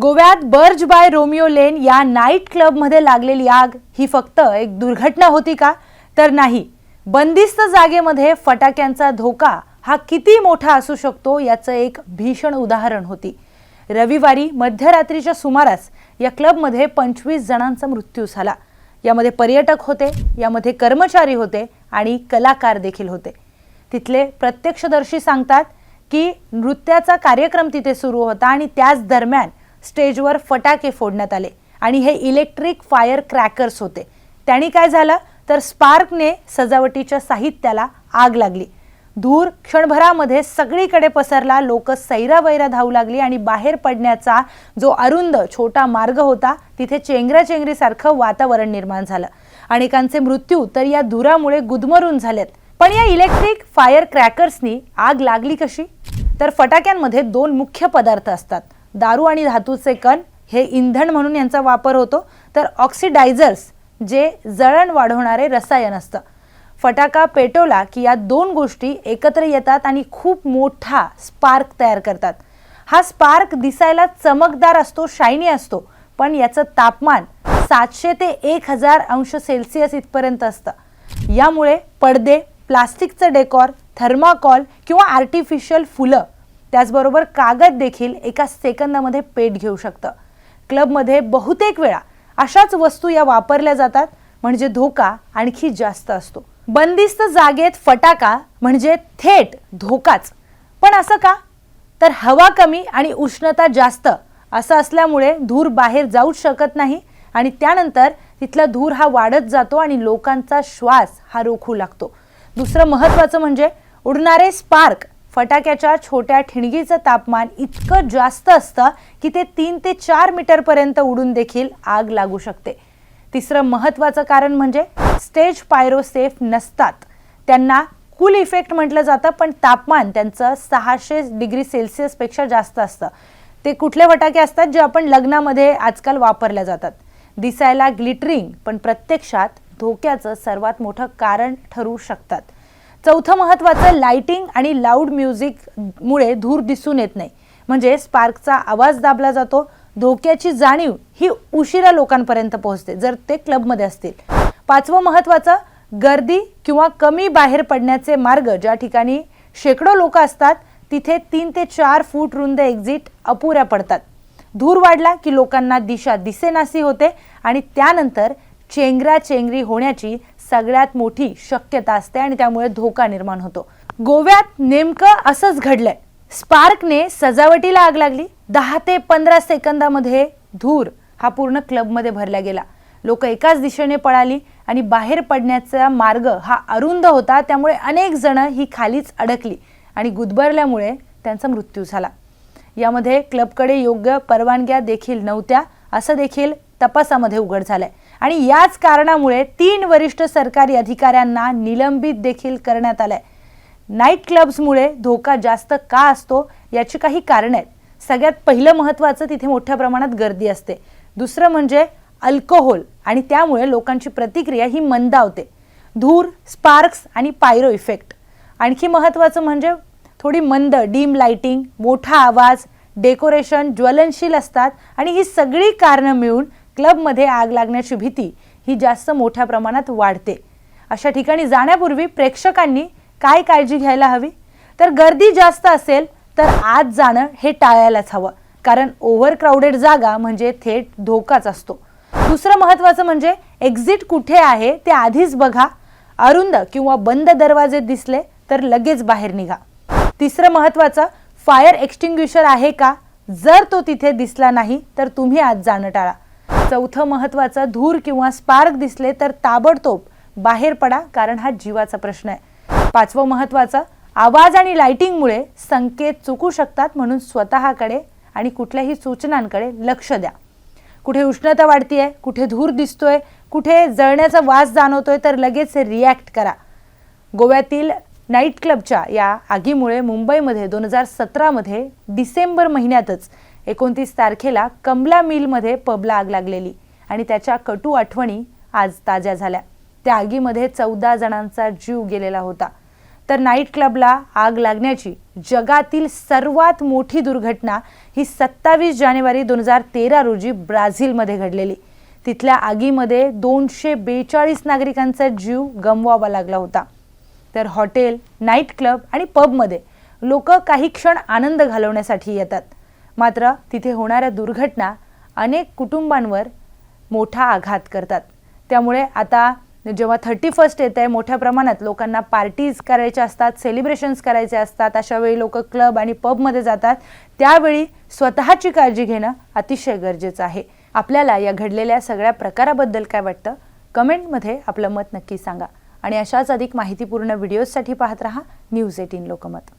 गोव्यात Birch by Romeo Lane या night क्लबमध्ये लागलेली आग ही फक्त एक दुर्घटना होती का? तर नाही. बंदिस्त जागेमध्ये फटाक्यांचा धोका हा किती मोठा असू शकतो याचं एक भीषण उदाहरण होती. रविवारी मध्यरात्रीच्या सुमारास या क्लबमध्ये पंचवीस जणांचा मृत्यू झाला. यामध्ये पर्यटक होते यामध्ये कर्मचारी होते आणि कलाकार देखील होते. तिथले प्रत्यक्षदर्शी सांगतात की नृत्याचा कार्यक्रम तिथे सुरू होता आणि त्याच दरम्यान स्टेजवर फटाके फोडण्यात आले आणि हे इलेक्ट्रिक फायर क्रॅकर्स होते. त्याने काय झालं? तर स्पार्कने सजावटीच्या साहित्याला आग लागली. धूर क्षणभरामध्ये सगळीकडे पसरला लोक सैरावैरा धावू लागली आणि बाहेर पडण्याचा जो अरुंद छोटा मार्ग होता तिथे चेंगराचेंगरीसारखं वातावरण निर्माण झालं. अनेकांचे मृत्यू तर या धुरामुळे गुदमरून झालेत. पण या इलेक्ट्रिक फायर क्रॅकर्सनी आग लागली कशी? तर फटाक्यांमध्ये दोन मुख्य पदार्थ असतात. दारू आणि धातूचे कण हे इंधन म्हणून यांचा वापर होतो. तर ऑक्सिडायझर्स जे जळण वाढवणारे रसायन असतं. फटाका पेटवला की या दोन गोष्टी एकत्र येतात आणि खूप मोठा स्पार्क तयार करतात. हा स्पार्क दिसायला चमकदार असतो शायनी असतो पण याचं तापमान सातशे ते एक हजार अंश सेल्सिअस इथपर्यंत असतं. यामुळे पडदे प्लास्टिकचं डेकॉर थर्माकॉल किंवा आर्टिफिशियल फुलं त्याचबरोबर कागद देखील एका सेकंदामध्ये पेट घेऊ शकतं. क्लबमध्ये बहुतेक वेळा अशाच वस्तू या वापरल्या जातात म्हणजे धोका आणखी जास्त असतो. बंदिस्त जागेत फटाका म्हणजे थेट धोकाच. पण असं का? तर हवा कमी आणि उष्णता जास्त असं असल्यामुळे धूर बाहेर जाऊच शकत नाही आणि त्यानंतर तिथला धूर हा वाढत जातो आणि लोकांचा श्वास हा रोखू लागतो. दुसरं महत्त्वाचं म्हणजे उडणारे स्पार्क फटाक्याच्या छोट्या ठिणगीचं तापमान इतकं जास्त असतं की ते तीन ते चार मीटरपर्यंत उडून देखील आग लागू शकते. तिसरं महत्त्वाचं कारण म्हणजे स्टेज पायरो सेफ नसतात. त्यांना कूल इफेक्ट म्हटलं जातं पण तापमान त्यांचं सहाशे डिग्री सेल्सिअसपेक्षा जास्त असतं. ते कुठले फटाके असतात जे आपण लग्नामध्ये आजकाल वापरल्या जातात? दिसायला ग्लिटरिंग पण प्रत्यक्षात धोक्याचं सर्वात मोठं कारण ठरू शकतात. चौथं महत्त्वाचं लाइटिंग आणि लाऊड म्युझिकमुळे धूर दिसून येत नाही. म्हणजे स्पार्कचा आवाज दाबला जातो धोक्याची जाणीव ही उशिरा लोकांपर्यंत पोहोचते जर ते क्लबमध्ये असतील. पाचवं महत्त्वाचं गर्दी किंवा कमी बाहेर पडण्याचे मार्ग ज्या ठिकाणी शेकडो लोक असतात तिथे तीन ते चार फूट रुंद एक्झिट अपुऱ्या पडतात. धूर वाढला की लोकांना दिशा दिसेनासी होते आणि त्यानंतर चेंगरा चेंगरी होण्याची सगळ्यात मोठी शक्यता असते आणि त्यामुळे धोका निर्माण होतो. गोव्यात नेमकं असंच घडलंय. स्पार्कने सजावटीला आग लागली. दहा ते पंधरा सेकंदामध्ये धूर हा पूर्ण क्लबमध्ये भरला गेला. लोक एकाच दिशेने पळाली आणि बाहेर पडण्याचा मार्ग हा अरुंद होता. त्यामुळे अनेक जण ही खालीच अडकली आणि गुदबरल्यामुळे त्यांचा मृत्यू झाला. यामध्ये क्लबकडे योग्य परवानग्या देखील नव्हत्या. असं देखील तपासामध्ये उघड झालंय. आणि याच कारणामुळे तीन वरिष्ठ सरकारी अधिकाऱ्यांना निलंबित देखील करण्यात आलंय. नाईट क्लब्समुळे धोका जास्त का असतो याची काही कारणं आहेत. सगळ्यात पहिलं महत्त्वाचं तिथे मोठ्या प्रमाणात गर्दी असते. दुसरं म्हणजे अल्कोहोल आणि त्यामुळे लोकांची प्रतिक्रिया ही मंदावते. धूर स्पार्क्स आणि पायरो इफेक्ट. आणखी महत्त्वाचं म्हणजे थोडी मंद डीम लाइटिंग मोठा आवाज डेकोरेशन ज्वलनशील असतात आणि ही सगळी कारणं मिळून क्लबमध्ये आग लागण्याची भीती ही जास्त मोठ्या प्रमाणात वाढते. अशा ठिकाणी जाण्यापूर्वी प्रेक्षकांनी काय काळजी घ्यायला हवी? तर गर्दी जास्त असेल तर आत जाणं हे टाळायलाच हवं. कारण ओव्हर क्राऊडेड जागा म्हणजे थेट धोकाच असतो. दुसरं महत्त्वाचं म्हणजे एक्झिट कुठे आहे ते आधीच बघा. अरुंद किंवा बंद दरवाजे दिसले तर लगेच बाहेर निघा. तिसरं महत्त्वाचं फायर एक्स्टिंग्युशर आहे का? जर तो तिथे दिसला नाही तर तुम्ही आज जाणं टाळा. चौथं महत्वाचं धूर किंवा स्पार्क दिसले तर ताबडतोब बाहेर पडा कारण हा जीवाचा प्रश्न आहे. पाचवं महत्वाचं आवाज आणि लाइटिंगमुळे संकेत चुकू शकतात म्हणून स्वतःकडे आणि कुठल्याही सूचनांकडे लक्ष द्या. कुठे उष्णता वाढतीये कुठे धूर दिसतोय कुठे जळण्याचा वास जाणवतोय तर लगेच रिॲक्ट करा. गोव्यातील नाईट क्लबच्या या आगीमुळे मुंबईमध्ये दोन हजार सतरामध्ये डिसेंबर महिन्यातच एकोणतीस तारखेला कमला मिलमध्ये पबला आग लागलेली आणि त्याच्या कटू आठवणी आज ताज्या झाल्या. त्या आगीमध्ये चौदा जणांचा जीव गेलेला होता. तर नाईट क्लबला आग लागण्याची जगातील सर्वात मोठी दुर्घटना ही सत्तावीस जानेवारी दोन हजार तेरा रोजी ब्राझीलमध्ये घडलेली. तिथल्या आगीमध्ये दोनशे बेचाळीस नागरिकांचा जीव गमवावा लागला होता. तर हॉटेल नाईट क्लब आणि पबमध्ये लोक काही क्षण आनंद घालवण्यासाठी येतात. मात्र तिथे होणाऱ्या दुर्घटना अनेक कुटुंबांवर मोठा आघात करतात. त्यामुळे आता जेव्हा थर्टी फर्स्ट येत आहे मोठ्या प्रमाणात लोकांना पार्टीज करायच्या असतात सेलिब्रेशन्स करायचे असतात अशा वेळी लोक क्लब आणि पबमध्ये जातात. त्यावेळी स्वतःची काळजी घेणं अतिशय गरजेचं आहे. आपल्याला या घडलेल्या सगळ्या प्रकाराबद्दल काय वाटतं? कमेंटमध्ये आपलं मत नक्की सांगा. आणि अशाच अधिक माहितीपूर्ण व्हिडिओजसाठी पाहत रहा. News Eighteen Lokmat.